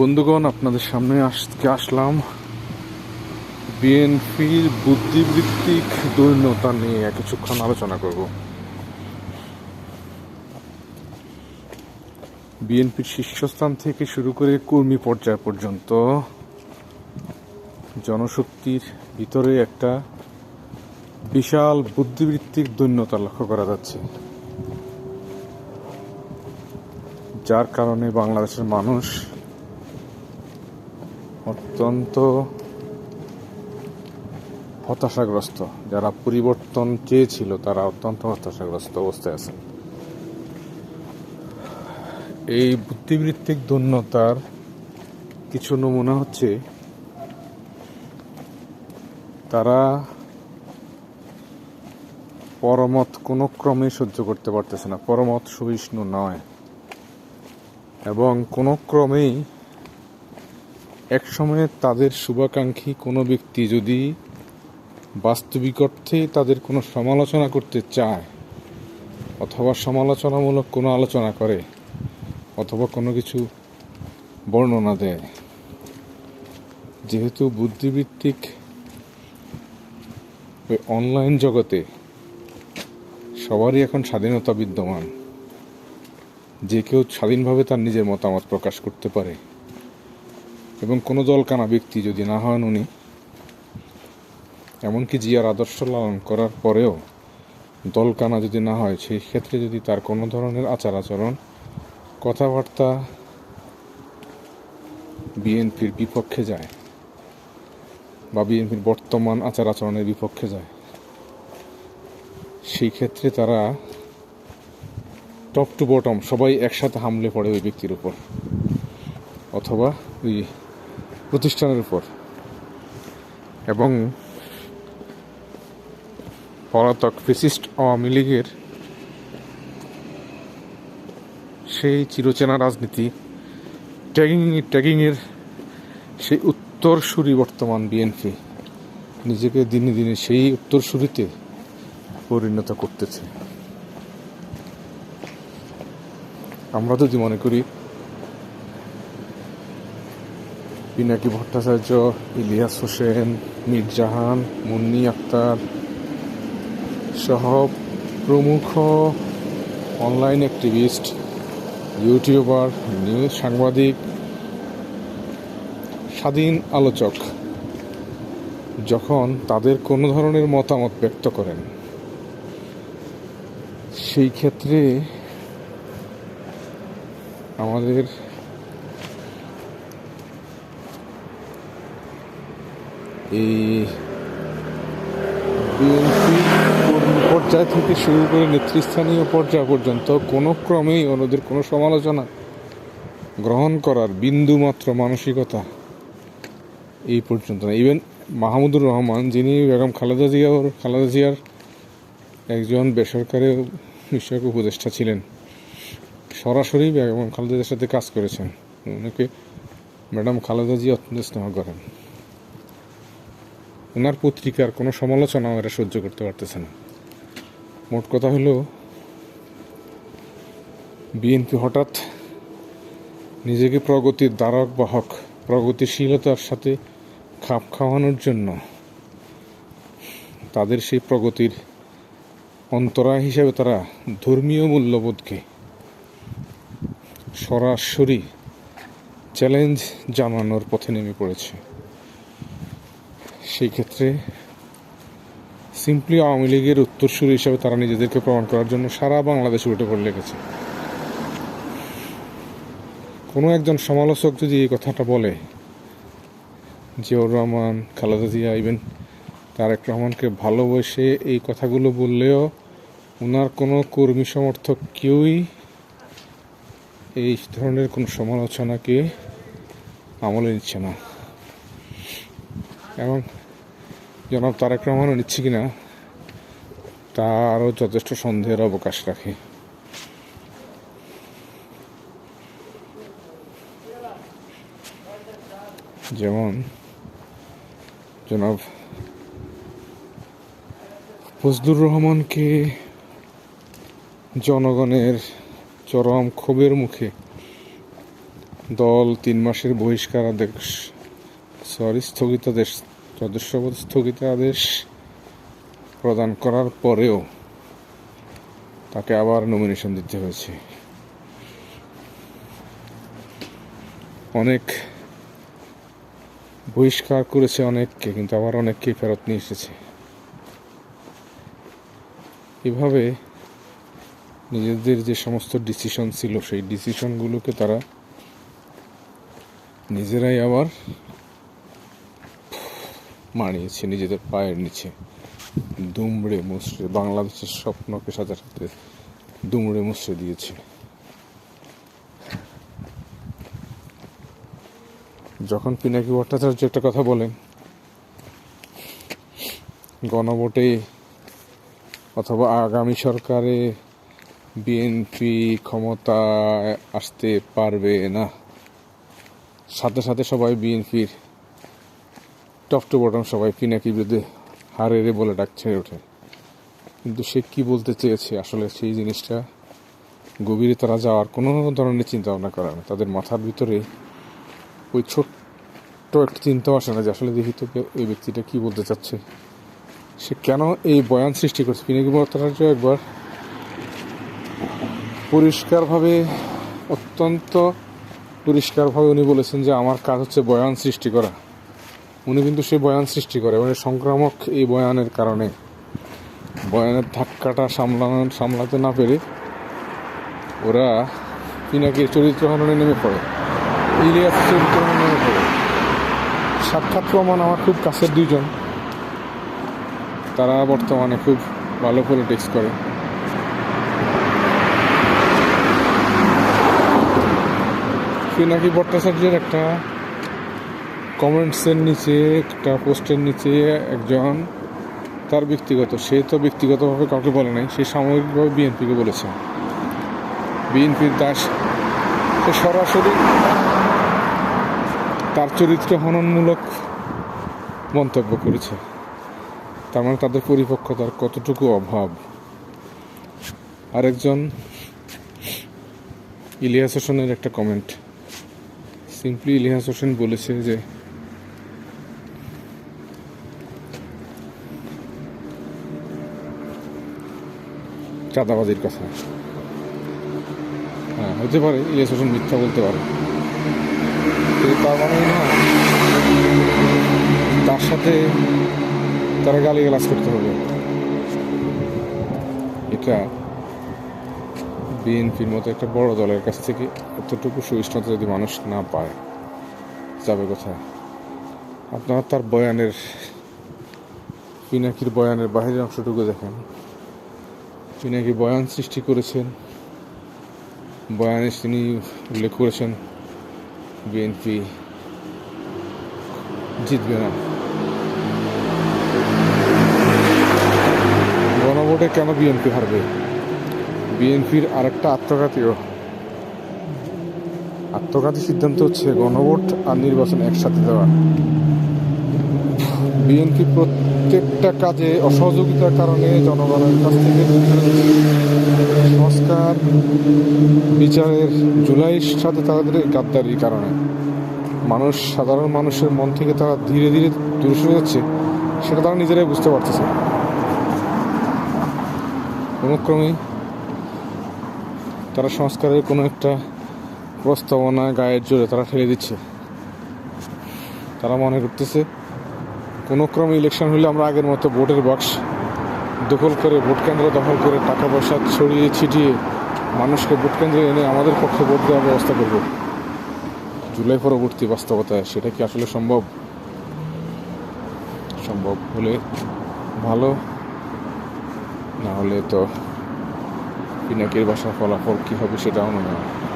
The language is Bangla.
বন্ধুগণ, আপনাদের সামনে আজকে আসলাম বিএনপির বুদ্ধিবৃত্তিক দৈন্যতা নিয়ে কিছুক্ষণ আলোচনা করব। বিএনপির শীর্ষস্থান থেকে শুরু করে কর্মী পর্যায় পর্যন্ত জনশক্তির ভিতরে একটা বিশাল বুদ্ধিবৃত্তিক দৈন্যতা লক্ষ্য করা যাচ্ছে। যার কারণে বাংলাদেশের মানুষ অত্যন্ত হতাশাগ্রস্ত। যারা পরিবর্তন চেয়েছিল, তারা অত্যন্ত হতাশাগ্রস্ত অবস্থায় আছে এই বুদ্ধিবৃত্তিক দৈন্যতার কিছু নমুনা হচ্ছে, তারা পরমত কোনো ক্রমে সহ্য করতে পারতেছে না। পরমত সহিষ্ণু নয়। এবং কোনো ক্রমেই একসময়ে তাদের শুভাকাঙ্ক্ষী কোনো ব্যক্তি যদি বাস্তবিক অর্থে তাদের কোনো সমালোচনা করতে চায়, অথবা সমালোচনামূলক কোনো আলোচনা করে, অথবা কোনো কিছু বর্ণনা দেয়। যেহেতু বুদ্ধিবৃত্তিক ওই অনলাইন জগতে সবারই এখন স্বাধীনতা বিদ্যমান, যে কেউ স্বাধীনভাবে তার নিজের মতামত প্রকাশ করতে পারে। এবং কোনো দলকানা ব্যক্তি যদি না হন উনি, এমনকি জিয়ার আদর্শ লালন করার পরেও দলকানা যদি না হয়, সেই ক্ষেত্রে যদি তার কোনো ধরনের আচার আচরণ, কথাবার্তা বিএনপির বিপক্ষে যায় বা বিএনপির বর্তমান আচার আচরণের বিপক্ষে যায়, সেই ক্ষেত্রে তারা টপ টু বটম সবাই একসাথে হামলে পড়ে ওই ব্যক্তির উপর। অথবা ওই প্রতিষ্ঠানের উপর। এবং পলাতক ফেসিস্ট আওয়ামী লীগের সেই চিরচেনা রাজনীতি ট্যাগিং ট্যাগিংয়ের সেই উত্তরসূরি বর্তমান বিএনপি নিজেকে দিনে দিনে সেই উত্তরসূরিতে পরিণত করতেছে। আমরা যদি মনে করি পিনাকি ভট্টাচার্য, ইলিয়াস হোসেন, মির্জাহান, মুন্নি আক্তার সহ প্রমুখ অনলাইন অ্যাক্টিভিস্ট, ইউটিউবার, নিউজ সাংবাদিক, স্বাধীন আলোচক, যখন তাদের কোনো ধরনের মতামত ব্যক্ত করেন। সেই ক্ষেত্রে আমাদের এই বিএনপি পর্যায় থেকে শুরু করে নেতৃস্থানীয় পর্যায় পর্যন্ত কোনো ক্রমেই ওনাদের কোনো সমালোচনা গ্রহণ করার বিন্দু মাত্র মানসিকতা এই পর্যন্ত না। ইভেন মাহমুদুর রহমান, যিনি বেগম খালেদা জিয়া খালেদা জিয়ার একজন বেসরকারি বিষয়ক উপদেষ্টা ছিলেন, সরাসরি বেগম খালেদার সাথে কাজ করেছেন। ওনাকে ম্যাডাম খালেদা জি অত্যন্ত স্নেহ করেন। ওনার পত্রিকার কোনো সমালোচনা ওরা সহ্য করতে পারতেছে না। মোট কথা হলো, বিএনপি হঠাৎ নিজেকে প্রগতির দ্বারক বাহক প্রগতিশীলতার সাথে খাপ খাওয়ানোর জন্য তাদের সেই প্রগতির অন্তরায় হিসেবে তারা ধর্মীয় মূল্যবোধকে সরাসরি চ্যালেঞ্জ জানানোর পথে নেমে পড়েছে। সেই ক্ষেত্রে সিম্পলি আওয়ামী লীগের উত্তরসূরি হিসাবে তারা নিজেদেরকে প্রমাণ করার জন্য সারা বাংলাদেশ উঠে পড়ে লেগেছে। কোনো একজন সমালোচক যদি এই কথাটা বলে, জিয়াউর রহমান, খালেদা জিয়া ইভেন তারেক রহমানকে ভালোবেসে এই কথাগুলো বললেও ওনার কোনো কর্মী সমর্থক কেউই এই ধরনের কোনো সমালোচনাকে আমলে নিচ্ছে না। এবং জনাব তারেক রহমানও নিচ্ছে কিনা তারও যথেষ্ট সন্দেহের অবকাশ রাখে। যেমন জনাব ফজলুর রহমানকে জনগণের চরম ক্ষোভের মুখে দল তিন মাসের বহিষ্কারাদেশ সরি স্থগিতাদেশ সদস্যপদ স্থগিতাদেশ প্রদান করার পরেও তাকে আবার নমিনেশন দিতে হয়েছে। অনেক বহিষ্কার করেছে অনেককে, কিন্তু আবার অনেককে ফেরত নিয়ে এসেছে। এভাবে নিজেদের যে সমস্ত ডিসিশন ছিল, সেই ডিসিশনগুলোকে তারা নিজেরাই আবার মানিয়েছে, নিজেদের পায়ের নিচে। দুমড়ে মুচড়ে, বাংলাদেশের স্বপ্নকে সাথে দুমড়ে মুচড়ে দিয়েছে। যখন পিনাকি ভট্টাচার্য একটা কথা বলেন, গণভোটে অথবা আগামী সরকারে বিএনপি ক্ষমতায় আসতে পারবে না, সাথে সাথে সবাই বিএনপির টপ টু বটম সবাই পিনাকি বিরুদ্ধে হারে রে বলে ডাক ছেড়ে ওঠে। কিন্তু সে কি বলতে চেয়েছে আসলে সেই জিনিসটা? গভীরে তারা যাওয়ার কোনো ধরনের চিন্তা ভাবনা করে না তাদের মাথার ভিতরে ওই ছোট্ট একটা চিন্তাও আসে না যে আসলে দেখি তো এই ব্যক্তিটা কি বলতে চাচ্ছে। সে কেন এই বয়ান সৃষ্টি করছে? পিনাকি ভট্টাচার্য একবার পরিষ্কারভাবে, অত্যন্ত পরিষ্কারভাবে উনি বলেছেন যে আমার কাজ হচ্ছে বয়ান সৃষ্টি করা। উনি কিন্তু সে বয়ান সৃষ্টি করে। মানে সংক্রামক এই বয়ানের কারণে। বয়ানের ধাক্কাটা সামলানো সামলাতে না পেরে ওরা পিনাকির চরিত্র হননে নেমে পড়ে। ইলিয়াস চরিত্র হননে নেমে পড়ে। সাক্ষাৎ প্রমাণ আমার খুব কাছের দুইজন। তারা বর্তমানে খুব ভালো পলিটিক্স করে। পিনাকি ভট্টাচার্যের একটা কমেন্টসের নিচে, একটা পোস্টের নিচে একজন, তার ব্যক্তিগত, সে তো ব্যক্তিগতভাবে কাউকে বলে নাই, সে সাময়িকভাবে বিএনপিকে বলেছে। বিএনপির দাস, সে সরাসরি তার চরিত্র হননমূলক মন্তব্য করেছে। তার মানে তাদের পরিপক্কতার কতটুকু অভাব? আরেকজন, ইলিয়াস হোসেনের একটা কমেন্ট সিম্পলি ইলিয়াস হোসেন বলেছে যে চাঁদাবাজির কথা। হ্যাঁ হতে পারে ইলিয়াস হোসেন মিথ্যা বলতে পারে। তার মানে না, তার সাথে তারা গালিগালাজ করতে হবে। এটা বিএনপির মতো একটা বড় দলের কাছ থেকে এতটুকু সহিষ্ণুতা যদি মানুষ না পায়, যাবে কোথায়? আপনারা তার বয়ানের, পিনাকির বয়ানের বাহিরের অংশটুকু দেখেন। পিনাকি বয়ান সৃষ্টি করেছেন, বয়ানে তিনি উল্লেখ করেছেন, বিএনপি জিতবে না। গণভোটে কেন বিএনপি হারবে? বিএনপির আরেকটা আত্মঘাতীও। আত্মঘাতী সিদ্ধান্ত হচ্ছে গণভোট আর নির্বাচন একসাথে দেওয়া। বিএনপি প্রত্যেকটা কাজে অসহযোগিতার কারণে জনগণের কাছ থেকে সংস্কার, বিচারের জুলাইয়ের সাথে তাদের গাদ্দারির কারণে। মানুষ, সাধারণ মানুষের মন থেকে তারা ধীরে ধীরে দূরে সরে যাচ্ছে, সেটা তারা নিজেরাই বুঝতে পারতেছে। কোনো ক্রমেই তারা সংস্কারের কোনো একটা প্রস্তাবনা গায়ের জোরে তারা ঠেলে দিচ্ছে। তারা মনে করতেছে কোনো ক্রমে ইলেকশন হলে আমরা আগের মতো ভোটের বাক্স দখল করে ভোট কেন্দ্র দখল করে টাকা পয়সা ছড়িয়ে ছিটিয়ে মানুষকে ভোট কেন্দ্রে এনে আমাদের পক্ষে ভোট দেওয়ার ব্যবস্থা করব। জুলাই পরবর্তী বাস্তবতায় সেটা কি আসলে সম্ভব? সম্ভব হলে ভালো, না হলে তো পিনাকির বাসা ফলাফল কী হবে সেটাও হয়